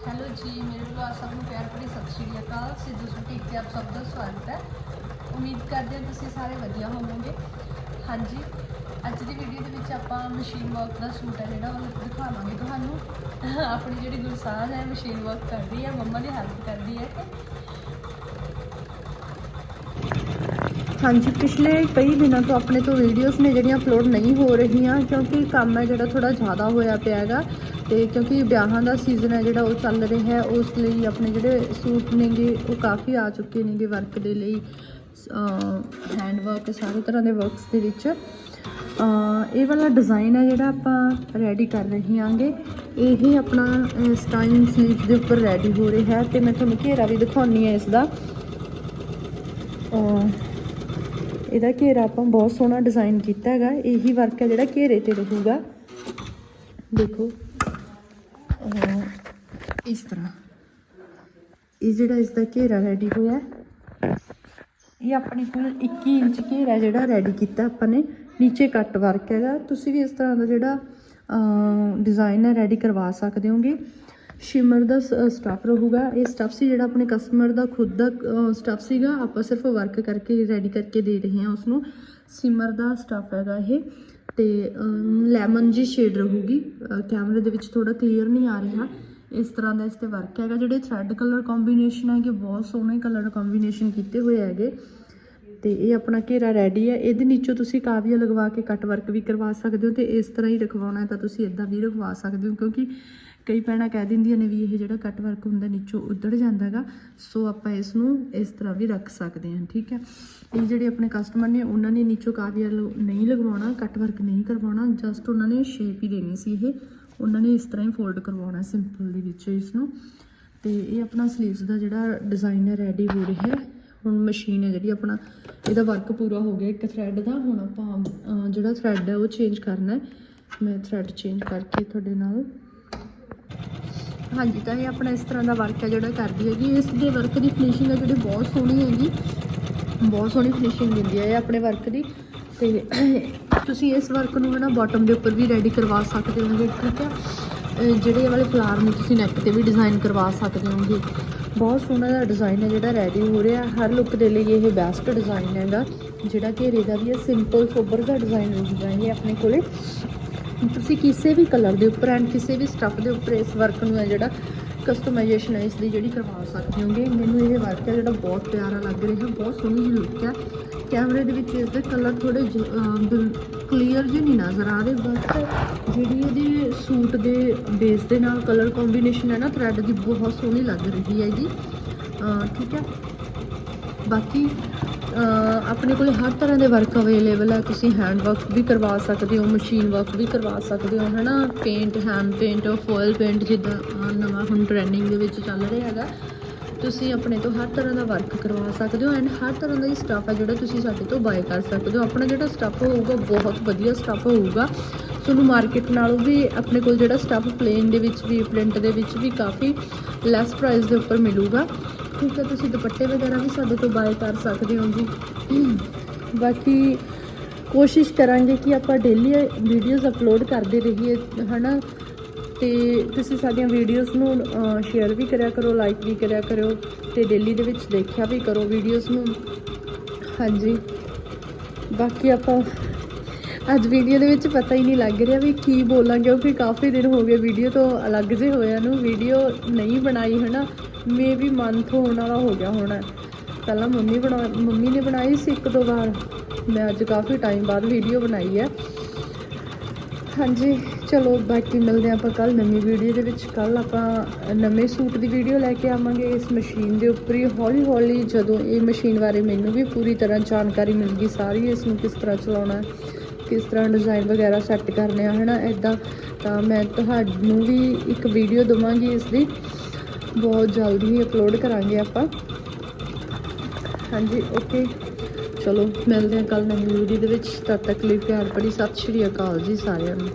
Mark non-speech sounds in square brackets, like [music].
Hello ਜੀ, ਮੇਰੇ ਵੱਲੋਂ ਆਪ ਸਭ ਨੂੰ ਪਿਆਰ ਭਰੀ ਸਤਿ ਸ਼੍ਰੀ ਅਕਾਲ। ਸਿੱਧੂ ਸੁਟੀਕ ਤੇ ਆਪ ਸਭ ਦਾ ਸਵਾਗਤ ਹੈ। ਉਮੀਦ ਕਰਦੇ ਹਾਂ ਤੁਸੀਂ ਸਾਰੇ ਵਧੀਆ ਹੋਵੋਗੇ। ਹਾਂਜੀ, ਅੱਜ ਦੀ ਵੀਡੀਓ ਦੇ ਵਿੱਚ ਆਪਾਂ ਮਸ਼ੀਨ ਵਰਕ ਦਾ ਸੂਟ ਹੈ ਜਿਹੜਾ ਉਹ ਦਿਖਾਵਾਂਗੇ ਤੁਹਾਨੂੰ। ਆਪਣੀ ਜਿਹੜੀ ਗੁਰਸਾਨ ਹੈ ਮਸ਼ੀਨ ਵਰਕ ਕਰਦੀ ਹੈ, ਮੰਮਾ ਦੀ ਹੈਲਪ ਕਰਦੀ ਹੈ। ਹਾਂਜੀ, ਪਿਛਲੇ ਕਈ ਦਿਨਾਂ ਤੋਂ ਆਪਣੇ ਤੋਂ ਵੀਡੀਓਜ਼ ਨੇ ਜਿਹੜੀਆਂ ਅਪਲੋਡ ਨਹੀਂ ਹੋ ਰਹੀਆਂ, ਕਿਉਂਕਿ ਕੰਮ ਹੈ ਜਿਹੜਾ ਥੋੜਾ ਜ਼ਿਆਦਾ ਹੋਇਆ ਪਿਆ ਹੈਗਾ ਤੇ ਕਿਉਂਕਿ ਵਿਆਹਾਂ ਦਾ ਸੀਜ਼ਨ ਹੈ ਜਿਹੜਾ ਉਹ ਚੱਲ ਰਿਹਾ ਹੈ, ਉਸ ਲਈ ਆਪਣੇ ਜਿਹੜੇ ਸੂਟ ਨੇਗੇ ਉਹ ਕਾਫੀ ਆ ਚੁੱਕੇ ਨੇਗੇ ਵਰਕ ਦੇ ਲਈ ਹੈਂਡ ਵਰਕ ਸਾਰੇ ਤਰ੍ਹਾਂ ਦੇ ਵਰਕਸ ਦੇ ਵਿੱਚ। ਇਹ ਵਾਲਾ ਡਿਜ਼ਾਈਨ ਹੈ ਜਿਹੜਾ ਆਪਾਂ ਰੈਡੀ ਕਰ ਰਹੇ ਹਾਂਗੇ, ਇਹ ਆਪਣਾ ਸਟਾਈਨ ਸਲੀਵ ਦੇ ਉੱਪਰ ਰੈਡੀ ਹੋ ਰਿਹਾ ਹੈ ਤੇ ਮੈਂ ਤੁਹਾਨੂੰ ਘੇਰਾ ਵੀ ਦਿਖਾਉਣੀ ਹੈ ਇਸ ਦਾ ਇਹਦਾ ਘੇਰਾ ਆਪਾਂ ਬਹੁਤ ਸੋਹਣਾ ਡਿਜ਼ਾਈਨ ਕੀਤਾ ਹੈਗਾ। ਇਹੀ ਵਰਕ ਹੈ ਜਿਹੜਾ ਘੇਰੇ ਤੇ ਰਹੂਗਾ। ਦੇਖੋ। ਇਸ ਤਰ੍ਹਾਂ। ਇਹ ਜਿਹੜਾ ਇਸ ਦਾ ਘੇਰਾ ਰੈਡੀ ਹੋਇਆ ਇਹ ਆਪਣੇ ਕੋਲ 21 ਇੰਚ ਘੇਰਾ ਜਿਹੜਾ ਰੈਡੀ ਕੀਤਾ ਆਪਾਂ ਨੇ। ਨੀਚੇ ਕੱਟ ਵਰਕ ਹੈਗਾ। ਤੁਸੀਂ ਵੀ ਇਸ ਤਰ੍ਹਾਂ ਦਾ ਜਿਹੜਾ ਡਿਜ਼ਾਈਨ ਹੈ ਰੈਡੀ ਕਰਵਾ ਸਕਦੇ ਹੋਗੇ। ਸ਼ਿਮਰ ਦਾ ਸਟਫ ਰਹੂਗਾ। ਇਹ ਸਟਫ ਸੀ ਜਿਹੜਾ ਆਪਣੇ ਕਸਟਮਰ ਦਾ ਖੁਦ ਦਾ ਸਟਫ ਸੀਗਾ। ਆਪਾਂ ਸਿਰਫ ਵਰਕ ਕਰਕੇ ਰੈਡੀ ਕਰਕੇ ਦੇ ਰਹੇ ਹਾਂ ਉਸ ਨੂੰ ਸਿਮਰ ਦਾ ਸਟਫ ਹੈਗਾ ਇਹ। ਤੇ ਲੈਮਨ ਜੀ ਸ਼ੇਡ ਰਹੂਗੀ। ਕੈਮਰੇ ਦੇ ਵਿੱਚ ਥੋੜਾ ਕਲੀਅਰ ਨਹੀਂ ਆ ਰਿਹਾ। ਇਸ ਤਰ੍ਹਾਂ ਦਾ ਇਸ ਤੇ ਵਰਕ ਹੈਗਾ। ਜਿਹੜੇ ਥ੍ਰੈਡ ਕਲਰ ਕੰਬੀਨੇਸ਼ਨ ਹੈਗੇ, ਬਹੁਤ ਸੋਹਣੇ ਕਲਰ ਕੰਬੀਨੇਸ਼ਨ ਕੀਤੇ ਹੋਏ ਹੈਗੇ। ਤੇ ਇਹ ਆਪਣਾ ਘੇਰਾ ਰੈਡੀ ਹੈ। ਇਹਦੇ ਨੀਚੋਂ ਤੁਸੀਂ ਕਾਵੀਆ ਲਗਵਾ ਕੇ ਕੱਟ ਵਰਕ ਵੀ ਕਰਵਾ ਸਕਦੇ ਹੋ ਤੇ ਇਸ ਤਰ੍ਹਾਂ ਹੀ ਰਖਵਾਉਣਾ ਤਾਂ ਤੁਸੀਂ ਇਦਾਂ ਵੀ ਰਖਵਾ ਸਕਦੇ ਹੋ ਕਿਉਂਕਿ ਕਈ ਭੈਣਾਂ ਕਹਿ ਦਿੰਦੀਆਂ ਨੇ ਵੀ ਇਹ ਜਿਹੜਾ ਕੱਟ ਵਰਕ ਹੁੰਦਾ ਨੀਚੋਂ ਉੱਧੜ ਜਾਂਦਾ ਹੈਗਾ ਸੋ ਆਪਾਂ ਇਸ ਨੂੰ ਇਸ ਤਰ੍ਹਾਂ ਵੀ ਰੱਖ ਸਕਦੇ ਹਾਂ, ਠੀਕ ਹੈ? ਇਹ ਜਿਹੜੇ ਆਪਣੇ ਕਸਟਮਰ ਨੇ, ਉਹਨਾਂ ਨੇ ਨੀਚੋਂ ਕਾਵੀਆ ਨਹੀਂ ਲਗਵਾਉਣਾ ਕੱਟ ਵਰਕ ਨਹੀਂ ਕਰਵਾਉਣਾ ਜਸਟ ਉਹਨਾਂ ਨੇ ਸ਼ੇਪ ਹੀ ਦੇਣੀ ਸੀ ਇਹ। ਉਹਨਾਂ ਨੇ ਇਸ ਤਰ੍ਹਾਂ ਹੀ ਫੋਲਡ ਕਰਵਾਉਣਾ ਸਿੰਪਲ ਦੇ ਵਿੱਚ ਇਸ ਨੂੰ ਤੇ ਇਹ ਆਪਣਾ ਸਲੀਵਸ ਦਾ ਜਿਹੜਾ ਡਿਜ਼ਾਈਨ ਹੈ ਰੈਡੀ ਹੋ ਰਿਹਾ ਹੈ। ਹੁਣ ਮਸ਼ੀਨ ਹੈ ਜਿਹੜੀ ਆਪਣਾ, ਇਹਦਾ ਵਰਕ ਪੂਰਾ ਹੋ ਗਿਆ ਇੱਕ ਥ੍ਰੈਡ ਦਾ। ਹੁਣ ਆਪਾਂ ਜਿਹੜਾ ਥ੍ਰੈਡ ਹੈ ਉਹ ਚੇਂਜ ਕਰਨਾ ਹੈ। ਮੈਂ ਥ੍ਰੈਡ ਚੇਂਜ ਕਰਕੇ ਤੁਹਾਡੇ ਨਾਲ ਹਾਂਜੀ, ਤਾਂ ਇਹ ਆਪਣਾ ਇਸ ਤਰ੍ਹਾਂ ਦਾ ਵਰਕ ਹੈ ਜਿਹੜਾ ਕਰਦੀ ਹੈਗੀ। ਇਸ ਦੇ ਵਰਕ ਦੀ ਫਿਨਿਸ਼ਿੰਗ ਹੈ ਜਿਹੜੀ ਬਹੁਤ ਸੋਹਣੀ ਹੈਗੀ। ਬਹੁਤ ਸੋਹਣੀ ਫਿਨਿਸ਼ਿੰਗ ਦਿੰਦੀ ਹੈ ਇਹ ਆਪਣੇ ਵਰਕ ਦੀ। ਤੇ [coughs] ਤੁਸੀਂ ਇਸ ਵਰਕ ਨੂੰ ਹੈ ਨਾ ਬਾਟਮ ਦੇ ਉੱਪਰ ਵੀ ਰੈਡੀ ਕਰਵਾ ਸਕਦੇ ਹੋਗੇ, ਠੀਕ ਹੈ? ਜਿਹੜੇ ਵਾਲੇ ਫਲਾਰ ਨੂੰ ਤੁਸੀਂ ਨੈਕ ਤੇ ਵੀ ਡਿਜ਼ਾਈਨ ਕਰਵਾ ਸਕਦੇ ਹੋਗੇ। ਬਹੁਤ ਸੋਹਣਾ ਦਾ ਡਿਜ਼ਾਈਨ ਹੈ ਜਿਹੜਾ ਰੈਡੀ ਹੋ ਰਿਹਾ। ਹਰ ਲੁੱਕ ਦੇ ਲਈ ਇਹ ਬੈਸਟ ਡਿਜ਼ਾਈਨ ਹੈਗਾ। ਜਿਹੜਾ ਘੇਰੇ ਦਾ ਵੀ ਹੈ ਸਿੰਪਲ ਸੋਬਰ ਦਾ ਡਿਜ਼ਾਈਨ ਰਹੂਗਾ ਇਹ ਆਪਣੇ ਕੋਲੇ। ਤੁਸੀਂ ਕਿਸੇ ਵੀ ਕਲਰ ਦੇ ਉੱਪਰ ਐਂਡ ਕਿਸੇ ਵੀ ਸਟੱਫ ਦੇ ਉੱਪਰ ਇਸ ਵਰਕ ਨੂੰ ਹੈ ਜਿਹੜਾ ਕਸਟਮਾਈਜੇਸ਼ਨ ਹੈ ਇਸ ਦੀ ਜਿਹੜੀ ਕਰਵਾ ਸਕਦੇ ਹੋਗੇ। ਮੈਨੂੰ ਇਹ ਵਰਕ ਹੈ ਜਿਹੜਾ ਬਹੁਤ ਪਿਆਰਾ ਲੱਗ ਰਿਹਾ, ਬਹੁਤ ਸੋਹਣੀ ਜਿਹੀ ਲੁੱਕ ਹੈ। ਕੈਮਰੇ ਦੇ ਵਿੱਚ ਇਸ ਦੇ ਕਲਰ ਥੋੜੇ ਕਲੀਅਰ ਜਿਹੇ ਨਹੀਂ ਨਜ਼ਰ ਆ ਰਹੇ ਬਟ ਜਿਹੜੀ ਇਹਦੇ ਸੂਟ ਦੇ ਬੇਸ ਦੇ ਨਾਲ ਕਲਰ ਕੰਬੀਨੇਸ਼ਨ ਹੈ ਨਾ ਥ੍ਰੈਡ ਦੀ ਬਹੁਤ ਸੋਹਣੀ ਲੱਗ ਰਹੀ ਹੈ ਅਹ, ਠੀਕ ਹੈ। ਬਾਕੀ ਆਪਣੇ ਕੋਲ ਹਰ ਤਰ੍ਹਾਂ ਦੇ ਵਰਕ ਅਵੇਲੇਬਲ ਹੈ ਤੁਸੀਂ ਹੈਂਡ ਵਰਕ ਵੀ ਕਰਵਾ ਸਕਦੇ ਹੋ ਮਸ਼ੀਨ ਵਰਕ ਵੀ ਕਰਵਾ ਸਕਦੇ ਹੋ, ਹਨਾ? Paint hand paint foil paint ਜਿੱਦਾਂ ਨਵਾਂ ਹੁਣ ਟ੍ਰੈਂਡਿੰਗ ਦੇ ਵਿੱਚ ਚੱਲ ਰਿਹਾ ਹੈਗਾ। ਤੁਸੀਂ ਆਪਣੇ ਤੋਂ ਹਰ ਤਰ੍ਹਾਂ ਦਾ ਵਰਕ ਕਰਵਾ ਸਕਦੇ ਹੋ ਐਂਡ ਹਰ ਤਰ੍ਹਾਂ ਦਾ ਹੀ ਸਟਾਫ ਹੈ ਜਿਹੜਾ ਤੁਸੀਂ ਸਾਡੇ ਤੋਂ ਬਾਏ ਕਰ ਸਕਦੇ ਹੋ। ਆਪਣਾ ਜਿਹੜਾ ਸਟਾਫ ਹੋਊਗਾ, ਬਹੁਤ ਵਧੀਆ ਸਟਾਫ ਹੋਊਗਾ। ਤੁਹਾਨੂੰ ਮਾਰਕੀਟ ਨਾਲੋਂ ਵੀ ਆਪਣੇ ਕੋਲ ਜਿਹੜਾ ਸਟਾਫ ਪਲੇਨ ਦੇ ਵਿੱਚ ਵੀ ਪ੍ਰਿੰਟ ਦੇ ਵਿੱਚ ਵੀ ਕਾਫੀ ਲੈਸ ਪ੍ਰਾਈਸ ਦੇ ਉੱਪਰ ਮਿਲੂਗਾ। ਠੀਕ ਹੈ, ਤੁਸੀਂ ਦੁਪੱਟੇ ਵਗੈਰਾ ਵੀ ਸਾਡੇ ਤੋਂ ਬਾਏ ਕਰ ਸਕਦੇ ਹੋ ਜੀ। ਬਾਕੀ ਕੋਸ਼ਿਸ਼ ਕਰਾਂਗੇ ਕਿ ਆਪਾਂ ਡੇਲੀ ਵੀਡੀਓਜ਼ ਅਪਲੋਡ ਕਰਦੇ ਰਹੀਏ, ਹਨਾ? ਤੇ ਤੁਸੀਂ ਸਾਡੀਆਂ ਵੀਡੀਓਜ਼ ਨੂੰ ਸ਼ੇਅਰ ਵੀ ਕਰਿਆ ਕਰੋ ਲਾਈਕ ਵੀ ਕਰਿਆ ਕਰੋ, ਤੇ ਡੇਲੀ ਦੇ ਵਿੱਚ ਦੇਖਿਆ ਵੀ ਕਰੋ ਵੀਡੀਓਜ਼ ਨੂੰ। ਹਾਂਜੀ। ਬਾਕੀ ਆਪਾਂ ਅੱਜ ਵੀਡੀਓ ਦੇ ਵਿੱਚ ਪਤਾ ਹੀ ਨਹੀਂ ਲੱਗ ਰਿਹਾ ਵੀ ਕੀ ਬੋਲਾਂਗੇ ਕਿਉਂਕਿ ਕਾਫੀ ਦਿਨ ਹੋ ਗਏ ਵੀਡੀਓ ਤੋਂ ਅਲੱਗ ਜੇ ਹੋਇਆ ਨੂੰ ਵੀਡੀਓ ਨਹੀਂ ਬਣਾਈ ਹਨਾ ਮੇ ਵੀ ਮੰਥ ਹੋਣ ਵਾਲਾ ਹੋ ਗਿਆ ਹੋਣਾ। ਪਹਿਲਾਂ ਮੰਮੀ ਬਣਾ ਮੰਮੀ ਨੇ ਬਣਾਈ ਸੀ ਇੱਕ ਦੋ ਵਾਰ। ਮੈਂ ਅੱਜ ਕਾਫੀ ਟਾਈਮ ਬਾਅਦ ਵੀਡੀਓ ਬਣਾਈ ਹੈ ਹਾਂਜੀ ਚਲੋ ਬਾਕੀ ਮਿਲਦੇ ਹਾਂ ਆਪਾਂ ਕੱਲ ਨਵੀਂ ਵੀਡੀਓ ਦੇ ਵਿੱਚ। ਕੱਲ ਆਪਾਂ ਨਵੇਂ ਸੂਟ ਦੀ ਵੀਡੀਓ ਲੈ ਕੇ ਆਵਾਂਗੇ। ਇਸ ਮਸ਼ੀਨ ਦੇ ਉੱਪਰ ਹੀ ਹੌਲੀ ਹੌਲੀ ਜਦੋਂ ਇਹ ਮਸ਼ੀਨ ਬਾਰੇ ਮੈਨੂੰ ਵੀ ਪੂਰੀ ਤਰ੍ਹਾਂ ਜਾਣਕਾਰੀ ਮਿਲ ਗਈ ਸਾਰੀ ਇਸ ਨੂੰ ਕਿਸ ਤਰ੍ਹਾਂ ਚਲਾਉਣਾ ਹੈ, ਕਿਸ ਤਰ੍ਹਾਂ ਡਿਜ਼ਾਈਨ ਵਗੈਰਾ ਸੈੱਟ ਕਰਨੇ ਆ, ਹਨਾ ਐਦਾਂ ਤਾਂ ਮੈਂ ਤੁਹਾਨੂੰ ਵੀ ਇੱਕ ਵੀਡੀਓ ਦਵਾਂਗੀ ਇਸ ਦੀ ਬਹੁਤ ਜਲਦੀ ਹੀ ਅਪਲੋਡ ਕਰਾਂਗੇ ਆਪਾਂ। ਹਾਂਜੀ ਓਕੇ ਚਲੋ, ਮਿਲਦੇ ਹਾਂ ਕੱਲ ਨਵੀਂ ਵੀਡੀਓ ਦੇ ਵਿੱਚ। ਤਦ ਤੱਕ ਲਈ ਪਿਆਰ ਭਰੀ ਸਤਿ ਸ਼੍ਰੀ ਅਕਾਲ ਜੀ ਸਾਰਿਆਂ ਨੂੰ।